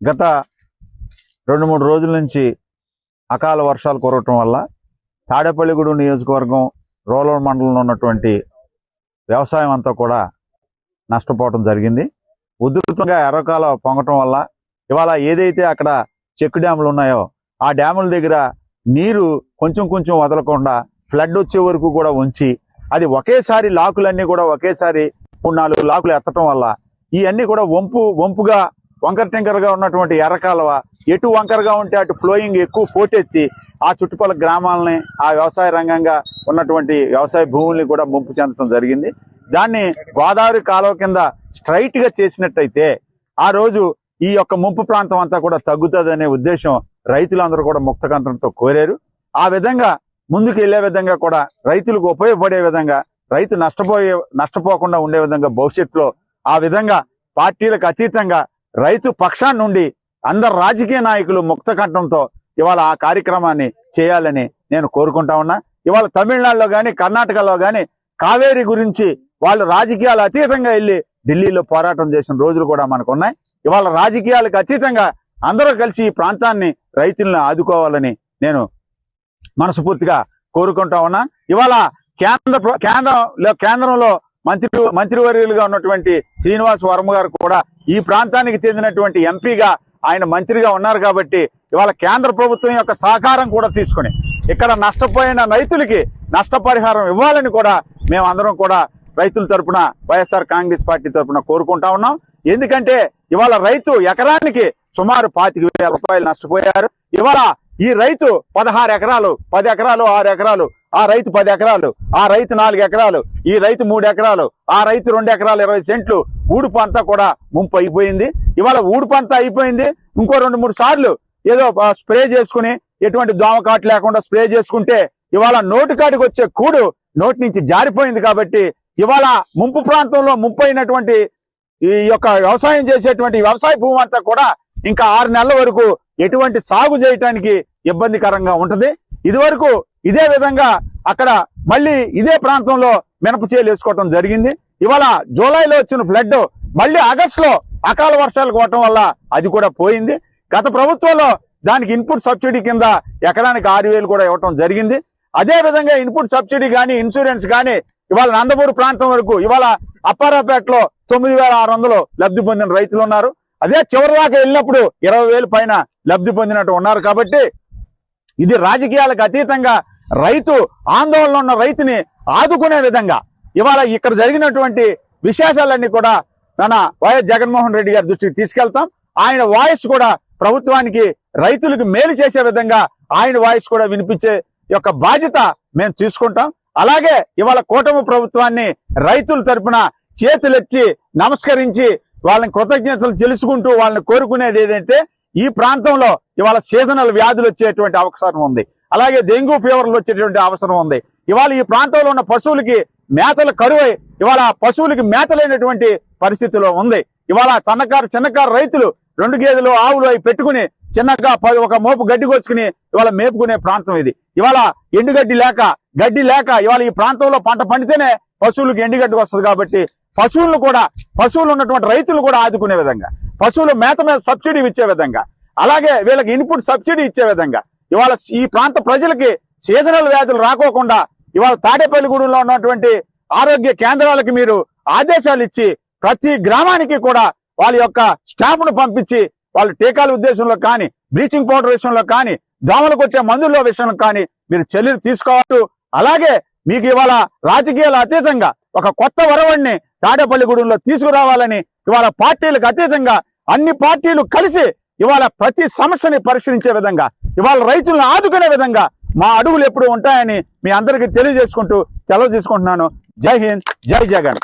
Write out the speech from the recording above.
గత రెండు మూడు రోజుల నుంచి అకాల వర్షాలు కురవటం వల్ల తాడేపల్లిగూడు నియోజకవర్గం రోలర్ మండలంలో ఉన్నటువంటి వ్యవసాయం అంతా కూడా నష్టపోవటం జరిగింది. ఉధృతంగా ఎర్రకాల పొంగటం వల్ల ఇవాళ ఏదైతే అక్కడ చెక్ డ్యాములు ఉన్నాయో ఆ డ్యాముల దగ్గర నీరు కొంచెం కొంచెం వదలకుండా ఫ్లడ్ వచ్చే వరకు కూడా ఉంచి అది ఒకేసారి లాకులన్నీ కూడా ఒకేసారి మూడు నాలుగు లాకులు ఎత్తటం వల్ల ఇవన్నీ కూడా వంపు వంపుగా వంకర టెంకరగా ఉన్నటువంటి ఎర్రకాలువ ఎటు వంకరగా ఉంటే అటు ఫ్లోయింగ్ ఎక్కువ పోటెచ్చి ఆ చుట్టుపక్కల గ్రామాలని ఆ వ్యవసాయ రంగంగా ఉన్నటువంటి వ్యవసాయ భూముల్ని కూడా ముంపు చెందడం జరిగింది. దాన్ని గోదావరి కాలువ కింద స్ట్రైట్గా చేసినట్టయితే ఆ రోజు ఈ యొక్క ముంపు ప్రాంతం అంతా కూడా తగ్గుతుందనే ఉద్దేశం రైతులందరూ కూడా ముక్తకంఠంతో కోరారు. ఆ విధంగా ముందుకు వెళ్ళే విధంగా కూడా రైతులకు ఉపయోగపడే విధంగా రైతు నష్టపోయే నష్టపోకుండా ఉండే విధంగా భవిష్యత్తులో ఆ విధంగా పార్టీలకు అతీతంగా రైతు పక్షాన్ని నుండి అందరు రాజకీయ నాయకులు ముక్త కంఠంతో ఇవాళ ఆ కార్యక్రమాన్ని చేయాలని నేను కోరుకుంటా ఉన్నా. ఇవాళ తమిళనాడులో కానీ కర్ణాటకలో కానీ కావేరి గురించి వాళ్ళు రాజకీయాలు అతీతంగా వెళ్ళి ఢిల్లీలో పోరాటం చేసిన రోజులు కూడా మనకు ఉన్నాయి ఇవాళ రాజకీయాలకు అతీతంగా అందరూ కలిసి ఈ ప్రాంతాన్ని రైతులను ఆదుకోవాలని నేను మనస్ఫూర్తిగా కోరుకుంటా ఉన్నా. ఇవాళ కేంద్ర కేంద్రంలో కేంద్రంలో మంత్రి మంత్రివర్యులుగా ఉన్నటువంటి శ్రీనివాస్ వర్మ గారు కూడా ఈ ప్రాంతానికి చెందినటువంటి ఎంపీగా ఆయన మంత్రిగా ఉన్నారు కాబట్టి ఇవాళ కేంద్ర ప్రభుత్వం యొక్క సహకారం కూడా తీసుకుని ఇక్కడ నష్టపోయిన రైతులకి నష్టపరిహారం ఇవ్వాలని కూడా మేము అందరం కూడా రైతుల తరపున వైఎస్ఆర్ కాంగ్రెస్ పార్టీ తరపున కోరుకుంటా ఉన్నాం. ఎందుకంటే ఇవాళ రైతు ఎకరానికి సుమారు పాతిక వేల రూపాయలు నష్టపోయారు. ఇవాళ ఈ రైతు పదహారు ఎకరాలు పది ఎకరాలు ఆరు ఎకరాలు ఆ రైతు పది ఎకరాలు ఆ రైతు నాలుగు ఎకరాలు ఈ రైతు మూడు ఎకరాలు ఆ రైతు రెండు ఎకరాలు ఇరవై సెంట్లు ఊడుపు అంతా కూడా ముంపు అయిపోయింది. ఇవాళ ఊడుపు అంతా అయిపోయింది. ఇంకో రెండు మూడు సార్లు ఏదో స్ప్రే చేసుకుని ఎటువంటి దోమకాటు లేకుండా స్ప్రే చేసుకుంటే ఇవాళ నోటికాడికి వచ్చే కూడు నోటి నుంచి జారిపోయింది కాబట్టి ఇవాళ ముంపు ప్రాంతంలో ముంపు అయినటువంటి ఈ యొక్క వ్యవసాయం చేసేటువంటి వ్యవసాయ భూమి అంతా కూడా ఇంకా ఆరు నెలల వరకు ఎటువంటి సాగు చేయటానికి ఇబ్బందికరంగా ఉంటుంది. ఇది వరకు ఇదే విధంగా అక్కడ మళ్ళీ ఇదే ప్రాంతంలో మినప చేలు వేసుకోవటం జరిగింది. ఇవాళ జూలైలో వచ్చిన ఫ్లడ్ మళ్ళీ ఆగస్టులో అకాల వర్షాలు కోవటం వల్ల అది కూడా పోయింది. గత ప్రభుత్వంలో దానికి ఇన్పుట్ సబ్సిడీ కింద ఎకరానికి ఆరు వేలు కూడా ఇవ్వటం జరిగింది. అదే విధంగా ఇన్పుట్ సబ్సిడీ కానీ ఇన్సూరెన్స్ కానీ ఇవాళ నందమూరు ప్రాంతం వరకు ఇవాళ అప్పారాపేటలో తొమ్మిది వేల ఆరు వందలు లబ్ధి పొందిన రైతులు ఉన్నారు. అదే చివరి దాకా వెళ్ళినప్పుడు ఇరవై వేలు పైన లబ్ధి పొందినట్టు ఉన్నారు కాబట్టి ఇది రాజకీయాలకు అతీతంగా రైతు ఆందోళన ఉన్న రైతుని ఆదుకునే విధంగా ఇవాళ ఇక్కడ జరిగినటువంటి విశేషాలన్నీ కూడా మన వైఎస్ జగన్మోహన్ రెడ్డి గారి దృష్టికి తీసుకెళ్తాం. ఆయన వాయిస్ కూడా ప్రభుత్వానికి రైతులకు మేలు చేసే విధంగా ఆయన వాయిస్ కూడా వినిపించే యొక్క బాధ్యత మేము తీసుకుంటాం. అలాగే ఇవాళ కూటమి ప్రభుత్వాన్ని రైతుల తరపున చేతులెత్తి నమస్కరించి వాళ్ళని కృతజ్ఞతలు తెలుసుకుంటూ వాళ్ళని కోరుకునేది ఏదంటే ఈ ప్రాంతంలో ఇవాళ సీజనల్ వ్యాధులు వచ్చేటువంటి అవకాశం ఉంది. అలాగే డెంగ్యూ ఫీవర్లు వచ్చేటువంటి అవసరం ఉంది. ఇవాళ ఈ ప్రాంతంలో ఉన్న పశువులకి మేతలు కరువై ఇవాళ పశువులకి మేతలైనటువంటి పరిస్థితిలో ఉంది. ఇవాళ సన్నకారు చిన్నకారు రైతులు రెండు గేదెలు ఆవులు అవి పెట్టుకుని చిన్నగా ప- ఒక మోపు గడ్డి కోసుకుని ఇవాళ మేపుకునే ప్రాంతం ఇది. ఇవాళ ఎండుగడ్డి లేక గడ్డి లేక ఇవాళ ఈ ప్రాంతంలో పంట పండితేనే పశువులకు ఎండుగడ్డి వస్తుంది కాబట్టి పశువులను కూడా పశువులు ఉన్నటువంటి రైతులు కూడా ఆదుకునే విధంగా పశువులు మేత మీద సబ్సిడీ ఇచ్చే విధంగా అలాగే వీళ్ళకి ఇన్పుట్ సబ్సిడీ ఇచ్చే విధంగా ఇవాళ ఈ ప్రాంత ప్రజలకి సీజనల్ వ్యాధులు రాకోకుండా ఇవాళ తాడేపల్లిగూడెంలో ఉన్నటువంటి ఆరోగ్య కేంద్రాలకు మీరు ఆదేశాలు ఇచ్చి ప్రతి గ్రామానికి కూడా వాళ్ళ యొక్క స్టాఫ్ను పంపించి వాళ్ళు టీకాల ఉద్దేశంలో కానీ బ్లీచింగ్ పౌడర్ విషయంలో కానీ దోమలు కొట్టే మందుల విషయంలో కానీ మీరు చర్యలు తీసుకోవచ్చు అలాగే మీకు ఇవాళ రాజకీయాలు అతీతంగా ఒక కొత్త వరవణ్ణి తాడేపల్లిగూడెంలో తీసుకురావాలని ఇవాళ పార్టీలకు అతీతంగా అన్ని పార్టీలు కలిసి ఇవాళ ప్రతి సమస్యని పరిశీలించే విధంగా ఇవాళ రైతులను ఆదుకునే విధంగా మా అడుగులు ఎప్పుడు ఉంటాయని మీ అందరికీ తెలియజేసుకుంటూ తెలియజేసుకుంటున్నాను జై హింద్ జై జగన్.